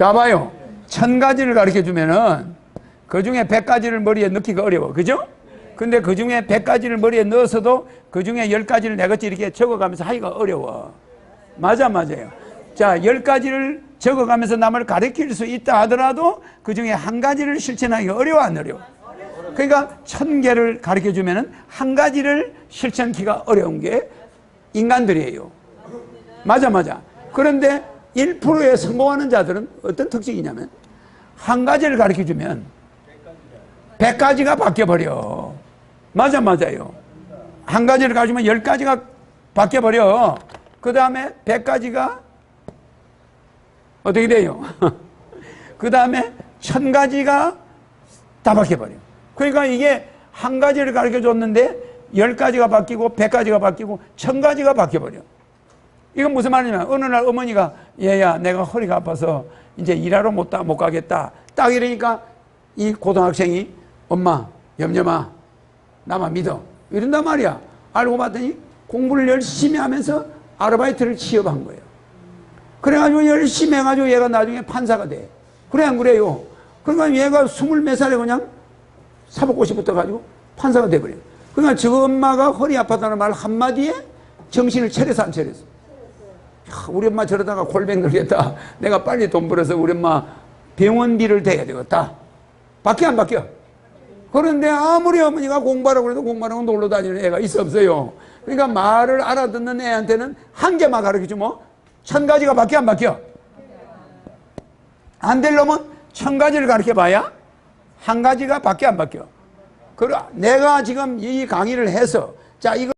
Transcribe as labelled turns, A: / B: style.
A: 자, 봐요. 천 가지를 가르쳐 주면은 그 중에 백 가지를 머리에 넣기가 어려워. 그죠? 근데 그 중에 백 가지를 머리에 넣어서도 그 중에 열 가지를 내같이 이렇게 적어가면서 하기가 어려워. 맞아, 맞아요. 자, 열 가지를 적어가면서 남을 가르칠 수 있다 하더라도 그 중에 한 가지를 실천하기가 어려워, 안 어려워? 그러니까 천 개를 가르쳐 주면은 한 가지를 실천하기가 어려운 게 인간들이에요. 맞아, 맞아. 그런데 1%에 성공하는 자들은 어떤 특징이냐면 한 가지를 가르쳐 주면 100가지가 바뀌어버려. 맞아, 맞아요. 한 가지를 가르치면 10가지가 바뀌어버려. 그 다음에 100가지가 어떻게 돼요? 그 다음에 1000가지가 다 바뀌어버려. 그러니까 이게 한 가지를 가르쳐 줬는데 10가지가 바뀌고 100가지가 바뀌고 1000가지가 바뀌어버려. 이건 무슨 말이냐면 어느 날 어머니가 얘야 내가 허리가 아파서 이제 일하러 못, 다- 못 가겠다. 딱 이러니까 이 고등학생이 엄마 염려마 나만 믿어. 이런단 말이야. 알고 봤더니 공부를 열심히 하면서 아르바이트를 취업한 거예요. 그래가지고 열심히 해가지고 얘가 나중에 판사가 돼. 그래 안 그래요? 그러니까 얘가 스물 몇 살에 그냥 사법고시 붙어가지고 판사가 돼버려요. 그러니까 저 엄마가 허리 아팠다는 말 한마디에 정신을 차려서 안 야, 우리 엄마 저러다가 골뱅 들겠다. 내가 빨리 돈 벌어서 우리 엄마 병원비를 대야 되겠다. 바뀌어 안 바뀌어? 그런데 아무리 어머니가 공부하라고 해도 공부하라고 놀러 다니는 애가 있어 없어요. 그러니까 말을 알아듣는 애한테는 한 개만 가르쳐 주면 천 가지가 바뀌어 안 바뀌어? 안 되려면 천 가지를 가르쳐 봐야 한 가지가 바뀌어 안 바뀌어? 그래 내가 지금 이 강의를 해서 자 이거